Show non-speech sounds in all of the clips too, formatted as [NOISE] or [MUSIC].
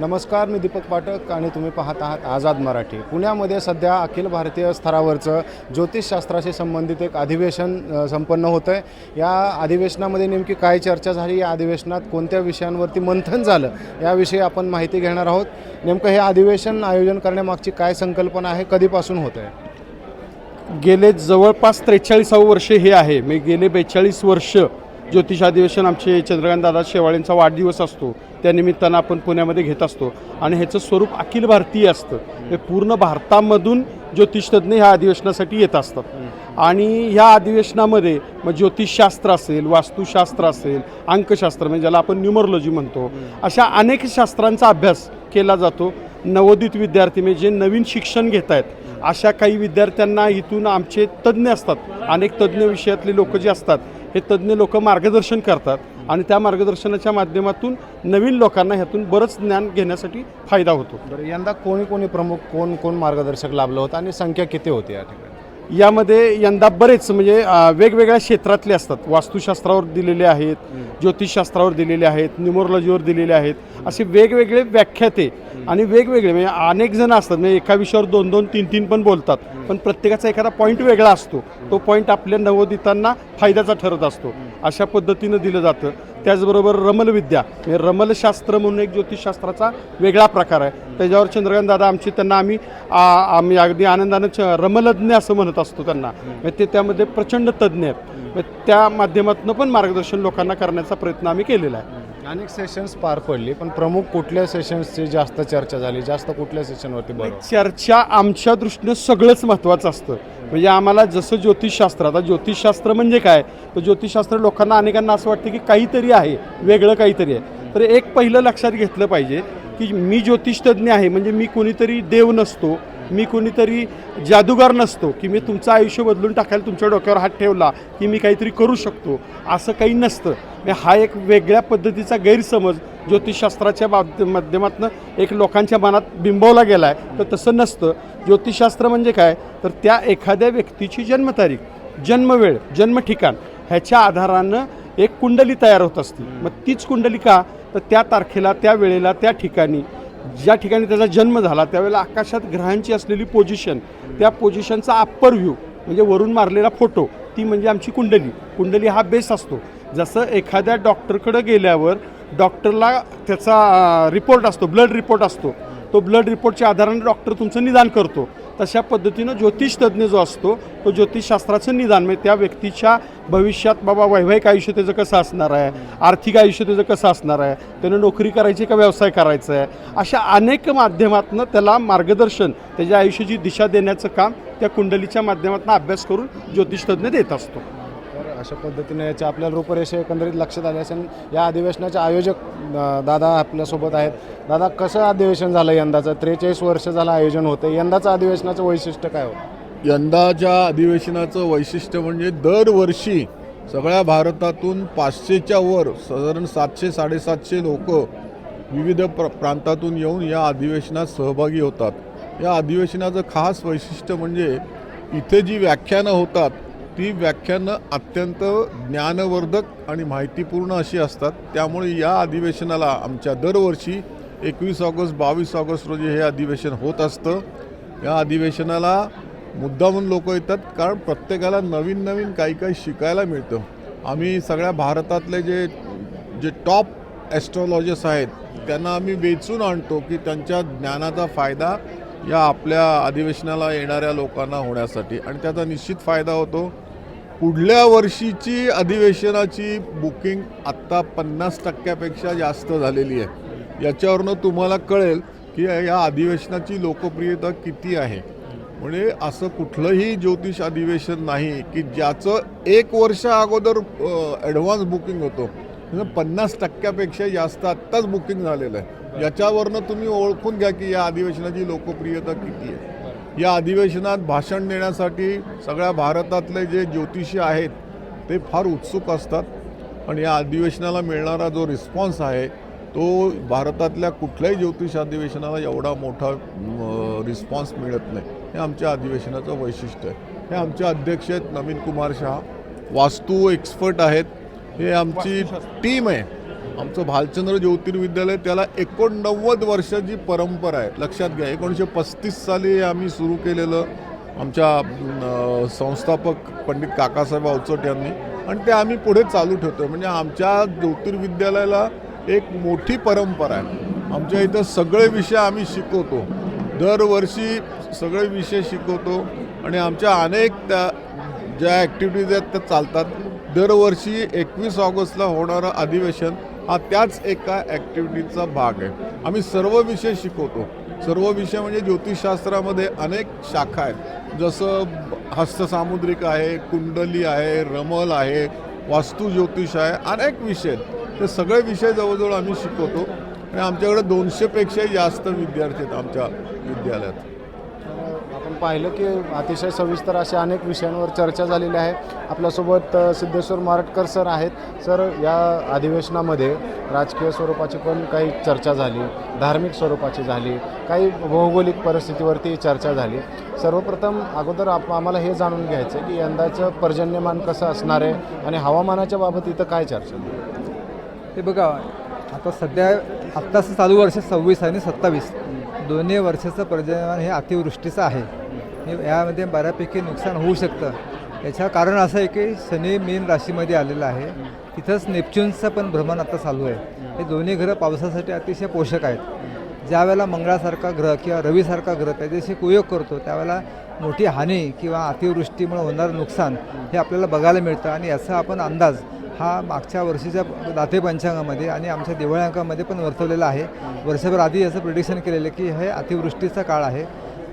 नमस्कार मी दीपक पाठक आणि तुम्ही पाहत आहात आझाद मराठी. पुण्यामध्ये सध्या अखिल भारतीय स्तरावरचं ज्योतिषशास्त्राशी संबंधित एक अधिवेशन संपन्न होतं आहे या अधिवेशनामध्ये नेमकी काय चर्चा झाली? या अधिवेशनात कोणत्या विषयांवरती मंथन झालं? याविषयी आपण माहिती घेणार आहोत. नेमकं हे अधिवेशन आयोजन करण्यामागची काय संकल्पना आहे? कधीपासून होत आहे गेले जवळपास त्रेचाळीसावं वर्ष हे आहे. मी गेले बेचाळीस वर्ष ज्योतिष अधिवेशन आमचे चंद्रकांत दादा शेवाळेंचा वाढदिवस असतो. त्या निमित्तानं आपण पुण्यामध्ये घेत असतो. आणि ह्याचं स्वरूप अखिल भारतीय असतं. हे पूर्ण भारतामधून ज्योतिषतज्ञ ह्या अधिवेशनासाठी येत असतात. आणि ह्या अधिवेशनामध्ये मग ज्योतिषशास्त्र असेल वास्तुशास्त्र असेल अंकशास्त्र म्हणजे ज्याला आपण न्युमरोलॉजी म्हणतो अशा अनेक शास्त्रांचा अभ्यास केला जातो. नवोदित विद्यार्थी म्हणजे जे नवीन शिक्षण घेत आहेत अशा काही विद्यार्थ्यांना इथून आमचे तज्ज्ञ असतात. अनेक तज्ज्ञ विषयातले लोक जे असतात हे तज्ज्ञ लोक मार्गदर्शन करतात आणि त्या मार्गदर्शनाच्या माध्यमातून नवीन लोकांना ह्यातून बरंच ज्ञान घेण्यासाठी फायदा होतो. बरं यंदा कोणी कोणी प्रमुख कोण कोण मार्गदर्शक लाभलं होतं आणि संख्या किती होती या ठिकाणी? यामध्ये यंदा बरेच म्हणजे वेगवेगळ्या क्षेत्रातले असतात. वास्तुशास्त्रावर दिलेले आहेत ज्योतिषशास्त्रावर दिलेले आहेत न्युमरोलॉजीवर दिलेले आहेत. असे वेगवेगळे व्याख्याते आणि वेगवेगळे म्हणजे अनेक जण असतात. म्हणजे एका विषयावर दोन दोन तीन तीन पण बोलतात. पण प्रत्येकाचा एखादा पॉईंट वेगळा असतो. तो पॉईंट आपल्या नवोदितांना फायद्याचा ठरत असतो. अशा पद्धतीनं दिलं जातं. त्याचबरोबर रमलविद्या. म्हणजे रमलशास्त्र म्हणून एक ज्योतिषशास्त्राचा वेगळा प्रकार आहे. त्याच्यावर चंद्रकांत दादा आमचे त्यांना आम्ही आम्ही अगदी आनंदानं च- रमलज्ञ असं म्हणत असतो त्यांना. म्हणजे ते त्यामध्ये प्रचंड तज्ज्ञ आहेत. म्हणजे त्या माध्यमातून पण मार्गदर्शन लोकांना करण्याचा प्रयत्न आम्ही केलेला आहे. अनेक सेशन्स पार पडली पण प्रमुख कुठल्या सेशन्सची जास्त चर्चा झाली? जास्त कुठल्या सेशनवरती बरं? म्हणजे चर्चा आमच्या दृष्टीनं सगळंच महत्त्वाचं असतं. म्हणजे आम्हाला जसं ज्योतिषशास्त्र आता ज्योतिषशास्त्र म्हणजे काय? तर ज्योतिषशास्त्र लोकांना अनेकांना असं वाटतं की काहीतरी आहे वेगळं काहीतरी आहे. तर एक पहिलं लक्षात घेतलं पाहिजे की मी ज्योतिषतज्ञ आहे म्हणजे मी कोणीतरी देव नसतो. मी कोणीतरी जादूगार नसतो की मी तुमचं आयुष्य बदलून टाकायला तुमच्या डोक्यावर हात ठेवला की मी काहीतरी करू शकतो असं काही नसतं. हा एक वेगळ्या पद्धतीचा गैरसमज ज्योतिषशास्त्राच्या बाब माध्यमातून एक लोकांच्या मनात बिंबवला गेला आहे तर तसं नसतं. ज्योतिषशास्त्र म्हणजे काय? तर त्या एखाद्या व्यक्तीची जन्मतारीख जन्मवेळ जन्म ठिकाण ह्याच्या आधारानं एक कुंडली तयार होत असते. मग तीच कुंडली का तर त्या तारखेला त्या वेळेला त्या ठिकाणी ज्या ठिकाणी त्याचा जन्म झाला त्यावेळेला आकाशात ग्रहांची असलेली पोझिशन त्या पोझिशनचा अप्पर व्ह्यू म्हणजे वरून मारलेला फोटो ती म्हणजे आमची कुंडली. कुंडली हा बेस असतो. जसं एखाद्या डॉक्टरकडं गेल्यावर डॉक्टरला त्याचा रिपोर्ट असतो ब्लड रिपोर्ट असतो. तो ब्लड रिपोर्टच्या आधाराने डॉक्टर तुमचं निदान करतो. तशा पद्धतीनं ज्योतिषतज्ञ जो असतो तो ज्योतिषशास्त्राचं निदान म्हणजे त्या व्यक्तीच्या भविष्यात बाबा वैवाहिक आयुष्य त्याचं कसं असणार आहे? आर्थिक आयुष्य त्याचं कसं असणार आहे? त्यानं नोकरी करायची का व्यवसाय करायचा आहे? अशा अनेक माध्यमातनं त्याला मार्गदर्शन त्याच्या आयुष्याची दिशा देण्याचं काम त्या कुंडलीच्या माध्यमातून अभ्यास करून ज्योतिषतज्ञ देत असतो. अशा पद्धतीने याच्या आपल्याला रूपरेषा एकंदरीत लक्षात आली असेल. या अधिवेशनाचे आयोजक दादा आपल्यासोबत आहेत. दादा कसं अधिवेशन झालं यंदाचं? त्रेचाळीस वर्ष झालं आयोजन होतं यंदाचं अधिवेशनाचं वैशिष्ट्य काय होतं? यंदाच्या अधिवेशनाचं वैशिष्ट्य म्हणजे दरवर्षी सगळ्या भारतातून पाचशेच्या वर साधारण सातशे साडेसातशे लोक विविध प्र प्रांतातून येऊन या अधिवेशनात सहभागी होतात. या अधिवेशनाचं खास वैशिष्ट्य म्हणजे इथे जी व्याख्यानं होतात ती व्याख्यानं अत्यंत ज्ञानवर्धक आणि माहितीपूर्ण अशी असतात. त्यामुळे या अधिवेशनाला आमच्या दरवर्षी एकवीस ऑगस्ट बावीस ऑगस्ट रोजी हे अधिवेशन होत असतं. या अधिवेशनाला मुद्दामून लोक येतात कारण प्रत्येकाला नवीन नवीन काही काही शिकायला मिळतं. आम्ही सगळ्या भारतातले जे जे टॉप ॲस्ट्रॉलॉजर्स आहेत त्यांना आम्ही वेचून आणतो की त्यांच्या ज्ञानाचा फायदा या आपल्या अधिवेशनाला येणाऱ्या लोकांना होण्यासाठी. आणि त्याचा निश्चित फायदा होतो. पुढल्या वर्षीची अधिवेशनाची बुकिंग आत्ता पन्नास टक्क्यापेक्षा जास्त झालेली आहे. याच्यावरनं तुम्हाला कळेल की या अधिवेशनाची लोकप्रियता किती आहे. म्हणजे असं कुठलंही ज्योतिष अधिवेशन नाही की ज्याचं एक वर्ष अगोदर ॲडव्हान्स बुकिंग होतं. पन्नास टक्क्यापेक्षा जास्त आत्ताच बुकिंग झालेलं आहे. याच्यावरनं तुम्ही ओळखून घ्या की या अधिवेशनाची लोकप्रियता किती आहे. या अधिवेशनात भाषण देण्यासाठी सगळ्या भारतातले जे ज्योतिषी आहेत ते फार उत्सुक असतात. आणि या अधिवेशनाला मिळणारा जो रिस्पॉन्स आहे तो भारतातल्या कुठल्याही ज्योतिष अधिवेशनाला एवढा मोठा रिस्पॉन्स मिळत नाही. हे आमच्या अधिवेशनाचं वैशिष्ट्य आहे. हे आमचे अध्यक्ष आहेत नवीन कुमार शहा. वास्तू एक्सपर्ट आहेत. हे आमची टीम आहे. आमचं भालचंद्र ज्योतिर्विद्यालय त्याला एकोणनव्वद वर्षाची परंपरा आहे. लक्षात घ्या एकोणीसशे पस्तीस साली आम्ही सुरू केलेलं आमच्या संस्थापक पंडित काकासाहेब अवचट यांनी. आणि ते आम्ही पुढे चालू ठेवतो म्हणजे आमच्या ज्योतिर्विद्यालयाला एक मोठी परंपरा आहे. आमच्या इथं सगळे विषय आम्ही शिकवतो. दरवर्षी सगळे विषय शिकवतो. आणि आमच्या अनेक त्या ज्या ॲक्टिव्हिटीज आहेत त्या चालतात. दरवर्षी एकवीस ऑगस्टला होणारं अधिवेशन हा त्याच एका ॲक्टिव्हिटीचा भाग आहे. आम्ही सर्व विषय शिकवतो. सर्व विषय म्हणजे ज्योतिषशास्त्रामध्ये अनेक शाखा आहेत. जसं हस्तसामुद्रिक आहे कुंडली आहे रमल आहे वास्तू ज्योतिष आहे अनेक विषय आहेत. ते सगळे विषय जवळजवळ आम्ही शिकवतो. आणि आमच्याकडे दोनशेपेक्षाही जास्त विद्यार्थी आहेत आमच्या विद्यालयात. पाहिलं की अतिशय सविस्तर अशा अनेक विषयांवर चर्चा झालेली आहे. आपल्यासोबत सिद्धेश्वर मारटकर सर आहेत. सर या अधिवेशनामध्ये राजकीय स्वरूपाची पण काही चर्चा झाली धार्मिक स्वरूपाची झाली काही भौगोलिक परिस्थितीवरती चर्चा झाली. सर्वप्रथम अगोदर आप आम्हाला हे जाणून घ्यायचं आहे की यंदाचं पर्जन्यमान कसं असणार आहे आणि हवामानाच्या बाबत इथं काय चर्चा झाली? हे बघा आता सध्या आत्ताचं चालू वर्ष सव्वीस आणि सत्तावीस. दोन्ही वर्षाचं पर्जन्यमान हे अतिवृष्टीचं आहे. यामध्ये बऱ्यापैकी नुकसान होऊ शकतं. याचं कारण असं आहे की शनी मीन राशीमध्ये आलेलं आहे. तिथंच नेपच्यूनचं पण भ्रमण आता चालू आहे. हे दोन्ही ग्रह पावसासाठी अतिशय पोषक आहेत. ज्या वेळेला मंगळासारखा ग्रह किंवा रवीसारखा ग्रह त्याच्याशी कुयोग करतो त्यावेळेला मोठी हानी किंवा अतिवृष्टीमुळे होणारं नुकसान हे आपल्याला बघायला मिळतं. आणि याचा आपण अंदाज हा मागच्या वर्षीच्या दाते पंचांगामध्ये आणि आमच्या दिवाळी अंकामध्ये पण वर्तवलेला आहे. वर्षभर आधी याचं प्रिडिक्शन केलेलं की हे अतिवृष्टीचा काळ आहे.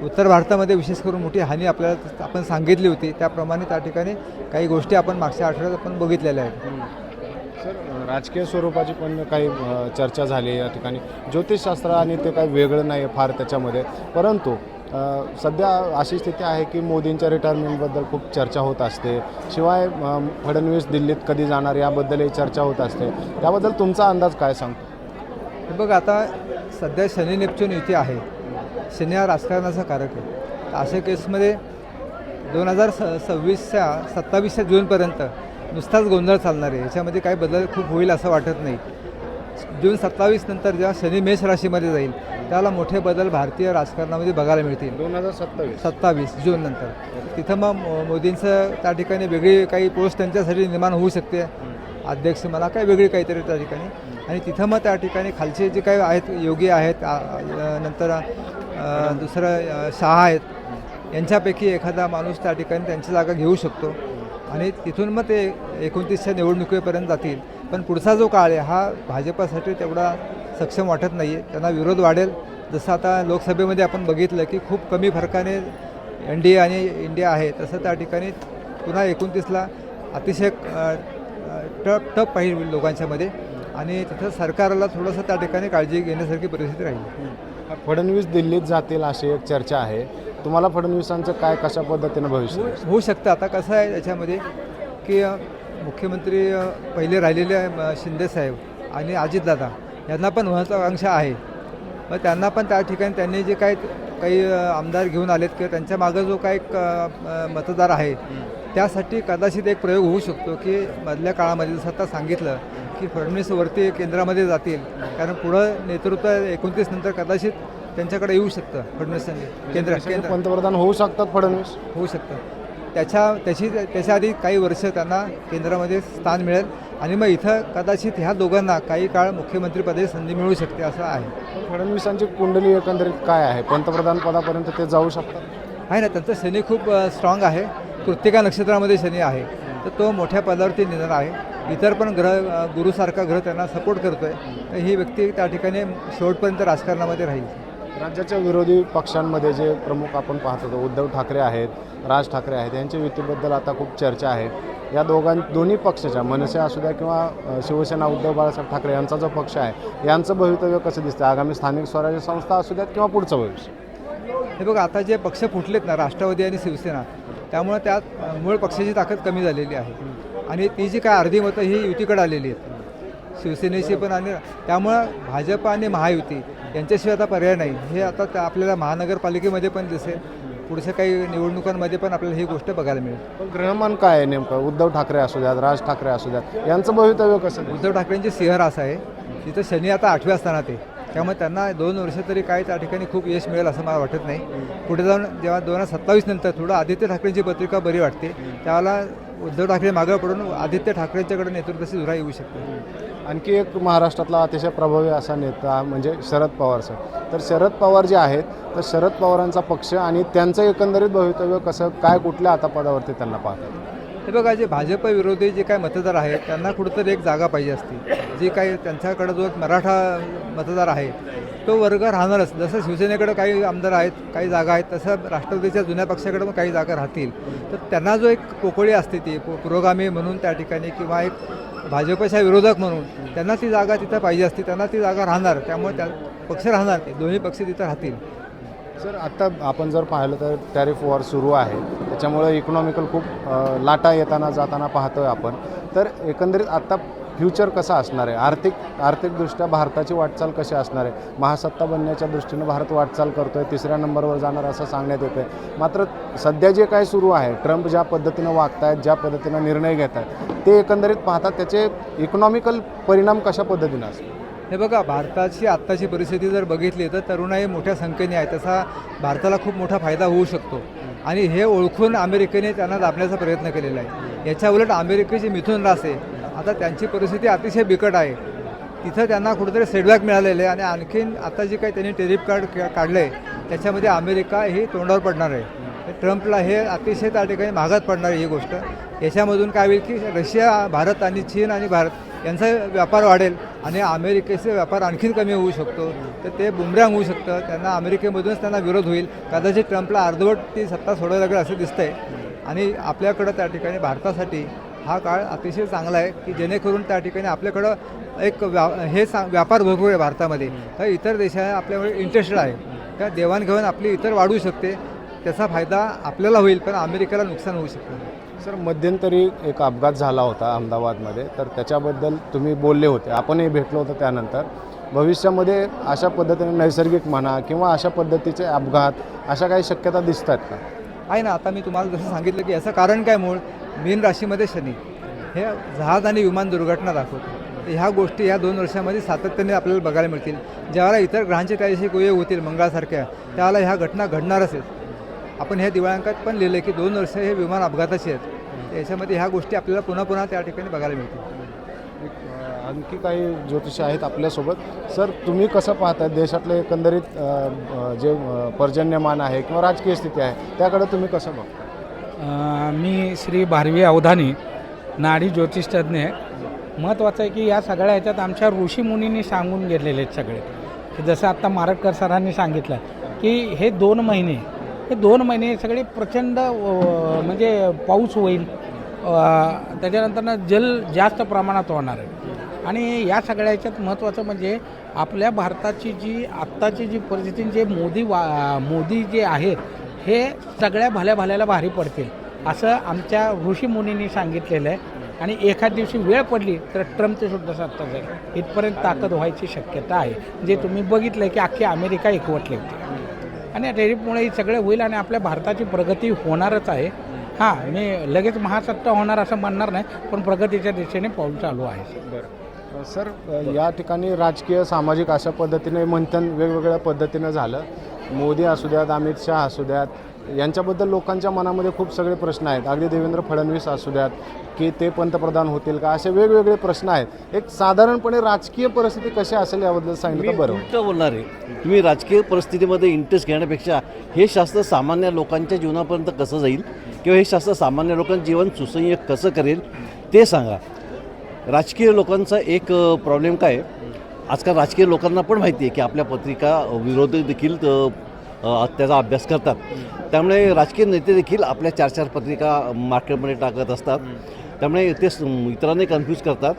उत्तर भारतामध्ये विशेष करून मोठी हानी आपल्याला आपण सांगितली होती. त्याप्रमाणे त्या ठिकाणी काही गोष्टी आपण मागच्या आठवड्यात आपण बघितलेल्या आहेत. सर राजकीय स्वरूपाची पण काही चर्चा झाली या ठिकाणी. ज्योतिषशास्त्र आणि ते काही वेगळं नाही आहे फार त्याच्यामध्ये. परंतु सध्या अशी स्थिती आहे की मोदींच्या रिटायरमेंटबद्दल खूप चर्चा होत असते. शिवाय फडणवीस दिल्लीत कधी जाणार याबद्दलही चर्चा होत असते. त्याबद्दल तुमचा अंदाज काय सांगतो? हे बघ आता सध्या शनी नेपच्यून इथे आहे. शनी हा राजकारणाचा कारक आहे. अशा केसमध्ये दोन हजार स सव्वीसच्या सत्तावीसच्या जूनपर्यंत नुसताच गोंधळ चालणार आहे. याच्यामध्ये काही बदल खूप होईल असं वाटत नाही. जून सत्तावीस नंतर जेव्हा शनी मेष राशीमध्ये जाईल त्याला मोठे बदल भारतीय राजकारणामध्ये बघायला मिळतील. दोन हजार सत्तावीस. सत्तावीस जून नंतर. तिथं मग मो- मोदींचं त्या ठिकाणी वेगळी काही पोस्ट त्यांच्यासाठी निर्माण होऊ शकते. अध्यक्ष मला काय वेगळी काहीतरी त्या ठिकाणी. आणि तिथं मग त्या ठिकाणी खालचे जे काही आहेत योगी आहेत नंतर दुसरं शहा आहेत. यांच्यापैकी एखादा माणूस त्या ठिकाणी त्यांची जागा घेऊ शकतो. आणि तिथून मग ते एकोणतीसच्या निवडणुकीपर्यंत जातील. पण पुढचा जो काळ आहे हा भाजपासाठी तेवढा सक्षम वाटत नाही आहे त्यांना विरोध वाढेल. जसं आता लोकसभेमध्ये आपण बघितलं की खूप कमी फरकाने एन डी ए आणि इंडिया आहे तसं त्या ठिकाणी पुन्हा एकोणतीसला अतिशय टप टप पाहिजे लोकांच्यामध्ये. आणि तिथं सरकारला थोडंसं त्या ठिकाणी काळजी घेण्यासारखी परिस्थिती राहील. फडणवीस दिल्लीत जातील अशी एक चर्चा आहे. तुम्हाला फडणवीसांचं काय कशा पद्धतीनं भविष्य होऊ हो शकतं. आता कसं आहे याच्यामध्ये की मुख्यमंत्री पहिले राहिलेले अ, शिंदेसाहेब आणि अजितदादा. यांना पण महत्त्वाकांक्षा आहे. मग त्यांना पण त्या ठिकाणी त्यांनी जे काही काही आमदार घेऊन आलेत किंवा त्यांच्या मागं जो काही मतदार आहे त्यासाठी कदाचित एक प्रयोग होऊ शकतो की मधल्या काळामध्ये जसं आता सांगितलं की फडणवीसवरती केंद्रामध्ये जातील. कारण पुढं नेतृत्व एकोणतीस नंतर कदाचित त्यांच्याकडे येऊ शकतं फडणवीसांनी केंद्र केंद्र पंतप्रधान होऊ शकतात फडणवीस? होऊ शकतं. त्याच्या त्याची त्याच्या आधी काही वर्ष त्यांना केंद्रामध्ये स्थान मिळेल. आणि मग इथं कदाचित ह्या दोघांना काही काळ मुख्यमंत्रीपदी संधी मिळू शकते असं आहे. फडणवीसांची कुंडली एकंदरीत काय आहे? पंतप्रधान पदापर्यंत ते जाऊ शकतात? आहे ना त्यांचं शनी खूप स्ट्रॉंग आहे. कृत्तिका नक्षत्रामध्ये शनी आहे. तर तो मोठ्या पदावरती निधन आहे. इतर पण ग्रह गुरुसारखा ग्रह त्यांना सपोर्ट करतो आहे तर ही व्यक्ती त्या ठिकाणी शेवटपर्यंत राजकारणामध्ये राहील. राज्याच्या विरोधी पक्षांमध्ये जे प्रमुख आपण पाहत होतो उद्धव ठाकरे आहेत राज ठाकरे आहेत यांच्या युतीबद्दल आता खूप चर्चा आहे. या दोघां दोन्ही पक्षाच्या मनसे असू द्या किंवा शिवसेना उद्धव बाळासाहेब ठाकरे यांचा जो पक्ष आहे यांचं भवितव्य कसं दिसतं आगामी स्थानिक स्वराज्य संस्था असू द्यात किंवा पुढचं भविष्य? हे बघा आता जे पक्ष फुटलेत ना राष्ट्रवादी आणि शिवसेना त्यामुळे त्यात मूळ पक्षाची ताकद कमी झालेली आहे. आणि ती जी काय अर्धी मतं ही युतीकडे आलेली आहेत. शिवसेनेची पण आणि त्यामुळं भाजप आणि महायुती यांच्याशिवाय आता पर्याय नाही. हे आता त्या आपल्याला महानगरपालिकेमध्ये पण दिसेल. पुढच्या काही निवडणुकांमध्ये पण आपल्याला ही गोष्ट बघायला मिळेल. ग्रहमान काय आहे नेमकं? उद्धव ठाकरे असू द्यात राज ठाकरे असू द्यात यांचं भवितव्य कसं? उद्धव ठाकरेंची सिंहर असं आहे. तिथं शनी आता आठव्या स्थानात आहे. त्यामुळे त्यांना दोन वर्ष तरी काय त्या ठिकाणी खूप यश मिळेल असं मला वाटत नाही. पुढे जाऊन जेव्हा दोन हजार सत्तावीस नंतर थोडं आदित्य ठाकरेंची पत्रिका बरी वाटते त्यावेळेला उद्धव ठाकरे मागं पडून आदित्य ठाकरेंच्याकडे नेतृत्वाची धुरा येऊ शकते. आणखी एक महाराष्ट्रातला अतिशय प्रभावी असा नेता म्हणजे शरद पवार सर. तर शरद पवार जे आहेत तर शरद पवारांचा पक्ष आणि त्यांचं एकंदरीत भवितव्य कसं काय कुठल्या आता पदावरती त्यांना पाहतात? हे बघा जे भाजप विरोधी जे काय मतदार आहेत त्यांना कुठंतरी एक जागा पाहिजे असते. जे काही त्यांच्याकडे जो एक मराठा मतदार आहे तो वर्ग राहणारच. जसं शिवसेनेकडे काही आमदार आहेत काही जागा आहेत तसं राष्ट्रवादीच्या जुन्या पक्षाकडे पण काही जागा राहतील. तर त्यांना जो एक पोकळी असते ती पुरोगामी म्हणून त्या ठिकाणी किंवा एक भाजपच्या विरोधक म्हणून त्यांना ती जागा तिथं पाहिजे असते त्यांना ती जागा राहणार त्यामुळे त्या पक्ष राहणार दोन्ही पक्ष तिथं राहतील. सर आत्ता आपण जर पाहिलं तर टॅरिफ वॉर सुरू आहे. त्याच्यामुळे इकॉनॉमिकल खूप लाटा येताना जाताना पाहतोय आपण. तर एकंदरीत आत्ता फ्युचर कसं असणार आहे? आर्थिक आर्थिकदृष्ट्या भारताची वाटचाल कशी असणार आहे? महासत्ता बनण्याच्या दृष्टीनं भारत वाटचाल करतो आहे तिसऱ्या नंबरवर जाणार असं सांगण्यात येतं आहे मात्र सध्या जे काय सुरू आहे ट्रम्प ज्या पद्धतीनं वागतायत ज्या पद्धतीनं निर्णय घेत आहेत ते एकंदरीत पाहतात त्याचे इकॉनॉमिकल परिणाम कशा पद्धतीनं असतील? हे बघा भारताची आत्ताची परिस्थिती जर बघितली तर तरुणाई मोठ्या संख्येने आहे तसा भारताला खूप मोठा फायदा होऊ शकतो. आणि हे ओळखून अमेरिकेने त्यांना दाबण्याचा प्रयत्न केलेला आहे. याच्या उलट अमेरिकेची मिथून रास आहे. आता त्यांची परिस्थिती अतिशय बिकट आहे. तिथं त्यांना कुठेतरी सेटबॅक मिळालेलं आहे आणि आणखीन आता जे काही त्यांनी टेरिफ कार्ड काढलं आहे त्याच्यामध्ये अमेरिका ही तोंडावर पडणार आहे. तर ट्रम्पला हे अतिशय त्या ठिकाणी महागात पडणार आहे ही गोष्ट. याच्यामधून काय होईल की रशिया भारत आणि चीन आणि भारत यांचा व्यापार वाढेल आणि अमेरिकेचा व्यापार आणखीन कमी होऊ शकतो. तर ते बुमरँग होऊ शकतं. त्यांना अमेरिकेमधूनच त्यांना विरोध होईल. कदाचित ट्रम्पला अर्धवट ती सत्ता सोडावी लागेल असं दिसतंय. आणि आपल्याकडं त्या ठिकाणी भारतासाठी हा काळ अतिशय चांगला आहे की जेणेकरून त्या ठिकाणी आपल्याकडं एक व्या हे सा व्यापार भरपूर आहे भारतामध्ये. तर इतर देशा आपल्याकडे इंटरेस्टेड आहे. त्या देवाणघेवाण आपली इतर वाढू शकते. त्याचा फायदा आपल्याला होईल पण अमेरिकेला नुकसान होऊ शकतं. सर मध्यंतरी एक अपघात झाला होता अहमदाबादमध्ये. तर त्याच्याबद्दल तुम्ही बोलले होते. आपणही भेटलो होतो त्यानंतर. भविष्यामध्ये अशा पद्धतीने नैसर्गिक म्हणा किंवा अशा पद्धतीचे अपघात अशा काही शक्यता दिसत आहेत का? आहे ना आता मी तुम्हाला जसं सांगितलं की याचं कारण काय मूळ? मीन राशीमध्ये शनी. हे जहाज आणि विमान दुर्घटना दाखवतो. ह्या गोष्टी ह्या दोन वर्षामध्ये सातत्याने आपल्याला बघायला मिळतील. ज्यावेळेला इतर ग्रहांचे त्या दिवशी होतील मंगळासारख्या त्याला ह्या घटना घडणारच आहेत आपण ह्या दिवाळांकात पण लिहिलं की दोन वर्ष हे विमान अपघाताचे आहेत. याच्यामध्ये ह्या गोष्टी आपल्याला पुन्हा पुन्हा त्या ठिकाणी बघायला मिळतील. आणखी काही ज्योतिषी आहेत आपल्यासोबत. सर तुम्ही कसं पाहता देशातले एकंदरीत जे पर्जन्यमान आहे किंवा राजकीय स्थिती आहे त्याकडे तुम्ही कसं बघता मी श्री भारवी अवधानी नाडी ज्योतिषतज्ञ आहे. महत्त्वाचं आहे की या सगळ्या ह्याच्यात आमच्या ऋषीमुनींनी सांगून गेलेले आहेत सगळे. की जसं आत्ता मारटकर सरांनी सांगितलं की हे दोन महिने हे दोन महिने सगळे प्रचंड म्हणजे पाऊस होईल. त्याच्यानंतर जल जास्त प्रमाणात होणार आहे. आणि या सगळ्या ह्याच्यात महत्त्वाचं म्हणजे आपल्या भारताची जी आत्ताची जी परिस्थिती जे मोदी वा मोदी जे आहेत हे सगळ्या भल्या भल्याला भारी पडतील असं आमच्या ऋषीमुनींनी सांगितलेलं आहे. आणि एखाद दिवशी वेळ पडली तर ट्रम्पचे सुद्धा सत्ता जाईल. इथपर्यंत ताकद व्हायची शक्यता आहे. जे तुम्ही बघितलं की अख्खी अमेरिका एकवटली होती. आणि या हे सगळं होईल आणि आपल्या भारताची प्रगती होणारच आहे. हां मी लगेच महासत्ता होणार असं म्हणणार नाही पण प्रगतीच्या दिशेने पाऊल चालू आहे. बरं. सर या ठिकाणी राजकीय सामाजिक अशा पद्धतीने मंथन वेगवेगळ्या पद्धतीनं झालं. मोदी असू द्यात अमित शहा असू द्यात यांच्याबद्दल लोकांच्या मनामध्ये खूप सगळे प्रश्न आहेत. अगदी देवेंद्र फडणवीस असू द्यात की ते पंतप्रधान होतील का? असे वेगवेगळे प्रश्न आहेत. एक साधारणपणे राजकीय परिस्थिती कशी असेल याबद्दल सांगितलं बरं. बोलणार आहे. तुम्ही राजकीय परिस्थितीमध्ये इंटरेस्ट घेण्यापेक्षा हे शास्त्र सामान्य लोकांच्या जीवनापर्यंत कसं जाईल? किंवा हे शास्त्र सामान्य लोकांचं जीवन सुसह्य कसं करेल? ते सांगा. राजकीय लोकांचा एक प्रॉब्लेम काय आजकाल राजकीय लोकांना पण माहिती आहे की आपल्या पत्रिका विरोधक देखील त्याचा अभ्यास करतात. त्यामुळे राजकीय नेते देखील आपल्या चार चार पत्रिका मार्केटमध्ये टाकत असतात. त्यामुळे ते स- इतरांनाही कन्फ्यूज करतात.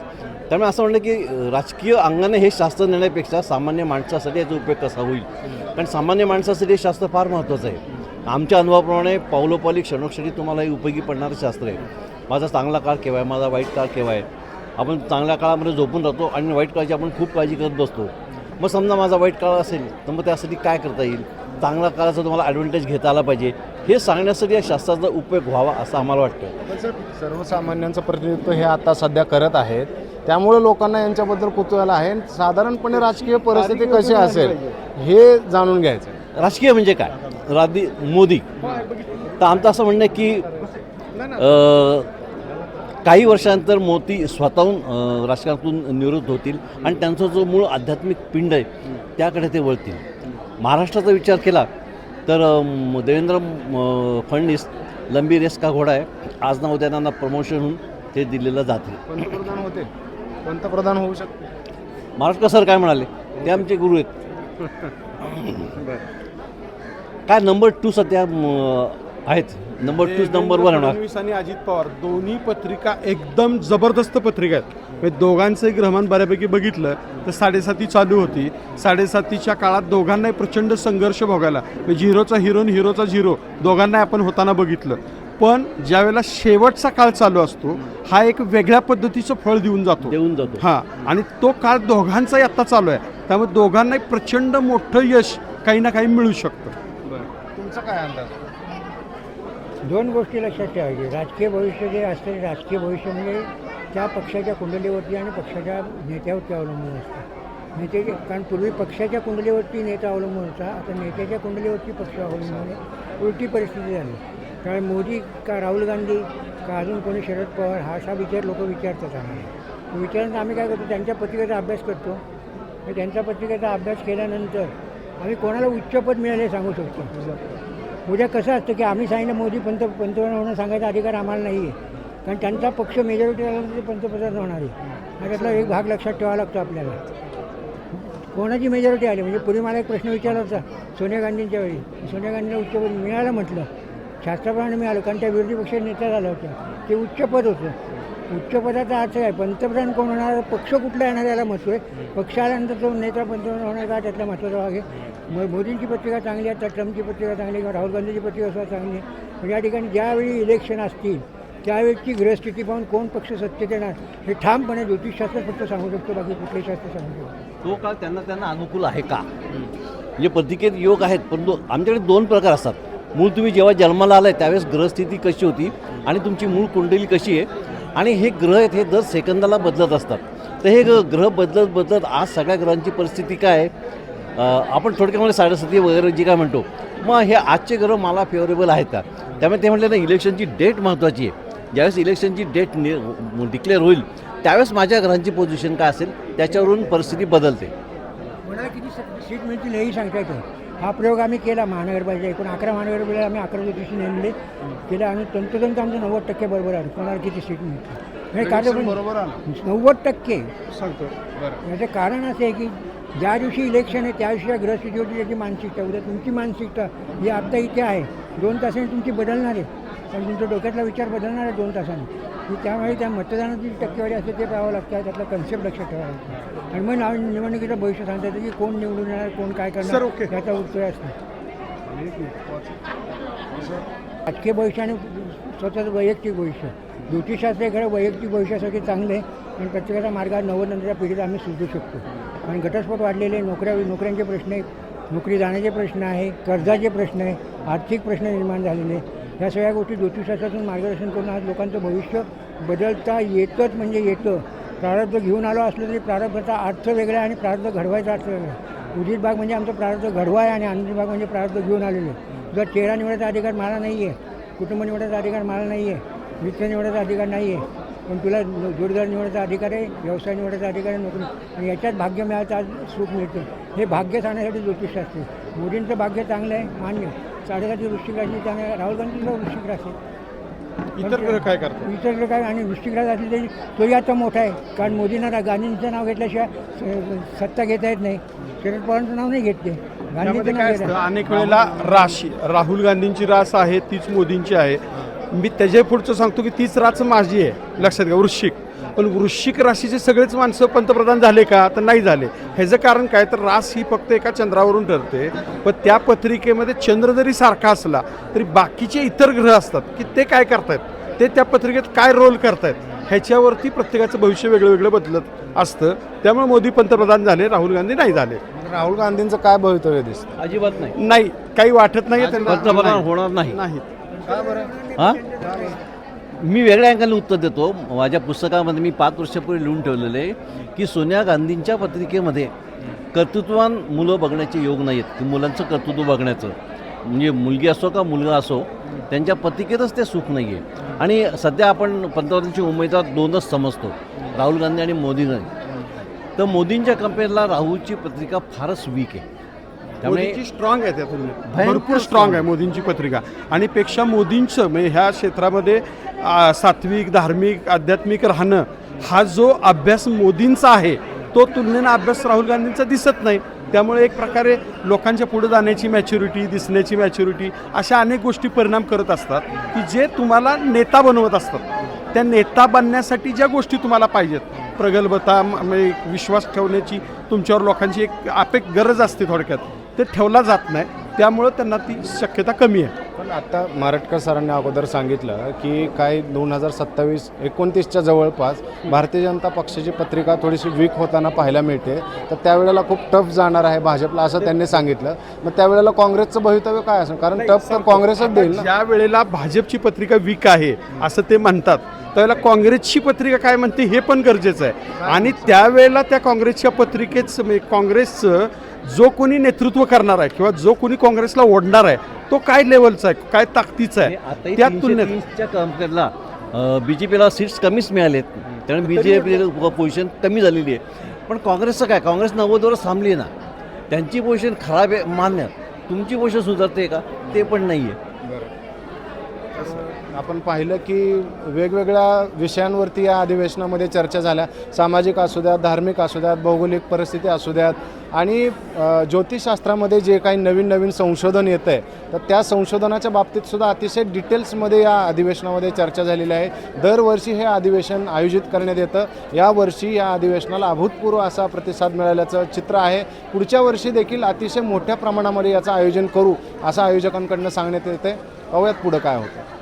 त्यामुळे असं म्हणलं की राजकीय अंगाने हे शास्त्र नेण्यापेक्षा सामान्य माणसासाठी याचा उपयोग कसा होईल? कारण सामान्य माणसासाठी हे शास्त्र फार महत्त्वाचं आहे. आमच्या अनुभवाप्रमाणे पावलोपाली क्षणोक्षणी तुम्हाला हे उपयोगी पडणारं शास्त्र आहे. माझा चांगला काळ केव्हा आहे माझा वाईट काळ केव्हा आहे आपण चांगल्या काळामध्ये झोपून राहतो आणि वाईट काळाची आपण खूप काळजी करत बसतो. मग समजा माझा वाईट काळ असेल तर मग त्यासाठी काय करता येईल? चांगल्या काळाचा तुम्हाला ॲडव्हान्टेज घेता आला पाहिजे. हे सांगण्यासाठी या शास्त्राचा उपयोग व्हावा असं आम्हाला वाटतं. सर्वसामान्यांचं प्रतिनिधित्व हे आता सध्या करत आहेत. त्यामुळे लोकांना यांच्याबद्दल कुतूहल आहे. आणि साधारणपणे राजकीय परिस्थिती कशी असेल हे जाणून घ्यायचं राजकीय म्हणजे काय? राधी मोदी. तर आमचं असं म्हणणं की काही वर्षानंतर मोदी स्वतःहून राजकारणातून निवृत्त होतील आणि त्यांचा जो मूळ आध्यात्मिक पिंड आहे त्याकडे ते वळतील. महाराष्ट्राचा विचार केला तर देवेंद्र फडणवीस लंबी रेस का घोडा आहे आज ना उद्या त्यांना प्रमोशन होऊन ते दिल्लीला जातील. पंतप्रधान होते. पंतप्रधान होऊ शकते. महाराष्ट्र सर काय म्हणाले? ते आमचे गुरु आहेत. [LAUGHS] काय नंबर टू सध्या आहेत? नंबर टू नंबर वन होणार फडणवीस आणि अजित पवार दोन्ही पत्रिका एकदम जबरदस्त पत्रिका आहेत. म्हणजे दोघांचंही ग्रहमान बऱ्यापैकी बघितलं तर साडेसाती चालू होती. साडेसातीच्या काळात दोघांनाही प्रचंड संघर्ष भोगायला. म्हणजे झिरोचा हिरो आणि हिरोचा झिरो दोघांनाही आपण होताना बघितलं. पण ज्यावेळेला शेवटचा काळ चालू असतो हा एक वेगळ्या पद्धतीचं फळ देऊन जातो. देऊन जातो. हा आणि तो काळ दोघांचाही आता चालू आहे. त्यामुळे दोघांनाही प्रचंड मोठं यश काही ना काही मिळू शकतं. तुमचा काय अंदाज? दोन गोष्टी लक्षात ठेवायची. राजकीय भविष्य जे असते राजकीय भविष्य म्हणजे त्या पक्षाच्या कुंडलीवरती आणि पक्षाच्या नेत्यावरती अवलंबून असतं. नेत्याचे कारण पूर्वी पक्षाच्या कुंडलीवरती नेता अवलंबून होता आता नेत्याच्या कुंडलीवरती पक्ष अवलंबून आहे. उलटी परिस्थिती झाली. कारण मोदी का राहुल गांधी का अजून कोणी शरद पवार हा असा विचार लोक विचारतात आम्हाला. विचारून आम्ही काय करतो त्यांच्या पत्रिकेचा अभ्यास करतो. त्यांच्या पत्रिकेचा अभ्यास केल्यानंतर आम्ही कोणाला उच्चपद मिळाले सांगू शकतो. उद्या कसं असतं की आम्ही सांगितलं मोदी पंत पंतप्रधान होणं सांगायचा अधिकार आम्हाला नाही आहे कारण त्यांचा पक्ष मेजॉरिटी आला तर ते पंतप्रधान होणार आहे. आणि त्यातला एक भाग लक्षात ठेवावा लागतो आपल्याला. कोणाची मेजॉरिटी आली? म्हणजे पूर्वी मला एक प्रश्न विचारला होता सोनिया गांधींच्या वेळी. सोनिया गांधीला उच्चपद मिळालं म्हटलं. शास्त्राप्रमाणे मिळालं कारण त्या विरोधी पक्षाचे नेता झालं होत्या. ते उच्चपद होतं. उच्चपदाचा अर्थ काय? पंतप्रधान कोण होणार? पक्ष कुठला येणार याला महत्त्व आहे. पक्ष आल्यानंतर तो नेता पंतप्रधान होणार का? त्यातला महत्त्वाचा भाग आहे. मग मोदींची पत्रिका चांगली आहे तर ट्रम्पची पत्रिका चांगली आहे किंवा राहुल गांधीची पत्रिका सुद्धा चांगली आहे. म्हणजे या ठिकाणी ज्यावेळी इलेक्शन असतील त्यावेळेची ग्रहस्थिती पाहून कोण पक्ष सत्तेत येणार हे ठामपणे ज्योतिषशास्त्र फक्त सांगू शकतो बाकी कुठले शास्त्र सांगू शकतो तो काळ त्यांना त्यांना अनुकूल आहे का? म्हणजे पत्रिकेत योग आहेत परंतु आमच्याकडे दोन प्रकार असतात. मूळ तुम्ही जेव्हा जन्माला आलाय त्यावेळेस ग्रहस्थिती कशी होती? आणि तुमची मूळ कुंडली कशी आहे? आणि हे ग्रह आहेत हे दर सेकंदाला बदलत असतात. तर हे ग्रह बदलत बदलत आज सगळ्या ग्रहांची परिस्थिती काय आहे? आपण थोडक्यामध्ये म्हणजे साडेसती वगैरे जी काय म्हणतो मग हे आजचे ग्रह मला फेवरेबल आहेत का? त्यामुळे ते म्हटलं ना इलेक्शनची डेट महत्त्वाची आहे. ज्यावेळेस इलेक्शनची डेट डिक्लेअर होईल त्यावेळेस माझ्या ग्रहांची पोझिशन काय असेल? त्याच्यावरून परिस्थिती बदलते. मला किती सीट मिळतील हेही सांगता येतं हा प्रयोग आम्ही केला महानगरपालिका एकूण अकरा महानगरपालिका आम्ही अकरा ज्योतिषी नेमले. केले आणि तंतोतंत आमचं नव्वद टक्के बरोबर आलं. कोणाला किती सीट मिळतील? हे कारण बरोबर आलं. नव्वद टक्के. सांगतो बरं. याचं कारण असं आहे की ज्या दिवशी इलेक्शन आहे त्या दिवशी ग्रहस्थिती होती त्याची मानसिकता उद्या तुमची मानसिकता ही आत्ता इथे आहे. दोन तासांनी तुमची बदलणार आहे. पण तुमच्या डोक्यातला विचार बदलणार आहे दोन तासांनी. की त्यामुळे त्या मतदानाची टक्केवारी असते ते पाहावं लागतं त्यातला कन्सेप्ट लक्षात ठेवावा लागतो. आणि मग नाव निवडणुकीचं भविष्य सांगता येतं की कोण निवडून येणार कोण काय करणार. याचा उत्तर असतो. राजकीय भविष्य आणि स्वतःचं वैयक्तिक भविष्य. ज्योतिषशास्त्र हे खरं वैयक्तिक भविष्यासाठी चांगलं आहे पण प्रत्येकाचा मार्ग हा नव्वद नंतरच्या पिढीत आम्ही सुचू शकतो. आणि घटस्फोट वाढलेले नोकऱ्या नोकऱ्यांचे प्रश्न आहेत नोकरी जाण्याचे प्रश्न आहे कर्जाचे प्रश्न आहे आर्थिक प्रश्न निर्माण झालेले ह्या या सगळ्या गोष्टी ज्योतिषशास्त्रातून मार्गदर्शन करून आज लोकांचं भविष्य बदलता येतंच म्हणजे येतं. प्रारब्ध घेऊन आलो असलं तरी प्रारब्धाचा अर्थ वेगळा आहे आणि प्रारब्ध घडवायचा अर्थ वेगळा. उदित भाग म्हणजे आमचा प्रारब्ध घडवा आहे आणि आनंदी भाग म्हणजे प्रारब्ध घेऊन आलेले. जर चेहरा निवडायचा अधिकार मला नाही आहे कुटुंब निवडायचा अधिकार मला नाही आहे मित्र निवडायचा अधिकार नाही आहे पण तुला जोडीदार निवडायचा अधिकार आहे व्यवसाय निवडायचा अधिकार आहे नोकरी. आणि याच्यात भाग्य मिळायचं आज सुख मिळतं. हे भाग्य सांगण्यासाठी ज्योतिषशास्त्र. असते मोदींचं भाग्य चांगलं आहे मान्य. साडेसाती वृश्चिक राशी आहे राहुल गांधीचं वृश्चिक राशी. आहे. इतर ग्रह काय करतात? इतर ग्रह काय? आणि वृश्चिक राज असली तरी तोही आता मोठा आहे. कारण मोदींना गांधींचं नाव घेतल्याशिवाय सत्ता घेता येत नाही. शरद पवारांचं नाव नाही घेतले गांधींचं नाव काय घेतात अनेक वेळेला राशी राहुल गांधींची रास आहे तीच मोदींची आहे. मी त्याच्या पुढचं सांगतो की तीच रास माझी आहे. लक्षात घ्या वृश्चिक. पण वृश्चिक राशीचे सगळेच माणसं पंतप्रधान झाले का तर नाही झाले. ह्याचं कारण काय? तर रास ही फक्त एका चंद्रावरून ठरते. पण त्या पत्रिकेमध्ये चंद्र जरी सारखा असला तरी बाकीचे इतर ग्रह असतात की ते काय करतायत? ते त्या पत्रिकेत काय रोल करतायत? ह्याच्यावरती प्रत्येकाचं भविष्य वेगळं वेगळं बदलत असतं. त्यामुळे मोदी पंतप्रधान झाले राहुल गांधी नाही झाले. राहुल गांधींचं काय भवितव्य दिसतं? अजिबात नाही. नाही काही वाटत नाही त्यांना. पंतप्रधान. होणार नाही. नाही मी वेगळ्या अँगलने उत्तर देतो. माझ्या पुस्तकामध्ये मी पाच वर्षापूर्वी लिहून ठेवलेलं आहे की सोनिया गांधींच्या पत्रिकेमध्ये कर्तृत्वान मुलं बघण्याचे योग नाही आहेत की मुलांचं कर्तृत्व बघण्याचं. म्हणजे मुलगी असो का मुलगा असो त्यांच्या पत्रिकेतच ते सुख नाही आहे आणि सध्या आपण पंतप्रधानांची उमेदवार दोनच समजतो. राहुल गांधी आणि मोदी गांधी. तर मोदींच्या कंपेअरला राहुलची पत्रिका फारच वीक आहे. मोदीची स्ट्रॉंग आहे त्यातून. भरपूर स्ट्रॉंग आहे मोदींची पत्रिका. आणि पेक्षा मोदींचं म्हणजे ह्या क्षेत्रामध्ये सात्विक धार्मिक आध्यात्मिक राहणं हा जो अभ्यास मोदींचा आहे तो तुलनेनं अभ्यास राहुल गांधींचा दिसत नाही. त्यामुळे एक प्रकारे लोकांच्या पुढे जाण्याची मॅच्युरिटी दिसण्याची मॅच्युरिटी अशा अनेक गोष्टी परिणाम करत असतात की जे तुम्हाला नेता बनवत असतात. त्या नेता बनण्यासाठी ज्या गोष्टी तुम्हाला पाहिजेत प्रगल्भता विश्वास ठेवण्याची तुमच्यावर लोकांची एक अपेक गरज असते थोडक्यात. ते ठेवला जात नाही. त्यामुळं त्यांना ती शक्यता कमी आहे. पण आता मारटकर सरांनी अगोदर सांगितलं की काय दोन हजार सत्तावीस एकोणतीसच्या जवळपास भारतीय जनता पक्षाची पत्रिका थोडीशी वीक होताना पाहायला मिळते. तर त्यावेळेला खूप टफ जाणार आहे भाजपला असं त्यांनी सांगितलं. मग त्यावेळेला काँग्रेसचं भवितव्य काय असेल? कारण टफ तर काँग्रेसच देईल ना. ज्या वेळेला भाजपची पत्रिका वीक आहे असं ते म्हणतात. त्यावेळेला काँग्रेसची पत्रिका काय म्हणते हे पण गरजेचं आहे. आणि त्यावेळेला त्या काँग्रेसच्या पत्रिकेचं म्हणजे काँग्रेसचं जो कोणी नेतृत्व करणार आहे किंवा जो कोणी काँग्रेसला ओढणार आहे तो काय लेवलचा आहे काय ताकदीचा आहे त्या तुलनेत बी जे पीला सीट्स कमीच मिळालेत. त्यामुळे बी जे पी पोझिशन कमी झालेली आहे. पण काँग्रेसचं काय? काँग्रेस नव्वदवरच थांबली आहे ना. त्यांची पोझिशन खराब आहे मान्य तुमची पोझिशन सुधारते का? ते पण नाही आहे आपण पाहिलं की वेगवेगळ्या विषयांवरती या अधिवेशनामध्ये चर्चा झाल्या. सामाजिक असू द्यात धार्मिक असू द्यात भौगोलिक परिस्थिती असू द्यात आणि ज्योतिषशास्त्रामध्ये जे काही नवीन नवीन संशोधन येतं आहे तर त्या संशोधनाच्या बाबतीत सुद्धा अतिशय डिटेल्समध्ये या अधिवेशनामध्ये चर्चा झालेली आहे. दरवर्षी हे अधिवेशन आयोजित करण्यात येतं. यावर्षी या अधिवेशनाला अभूतपूर्व असा प्रतिसाद मिळाल्याचं चित्र आहे. पुढच्या वर्षी देखील अतिशय मोठ्या प्रमाणामध्ये याचं आयोजन करू असं आयोजकांकडनं सांगण्यात येते पाहूयात पुढं काय होतं.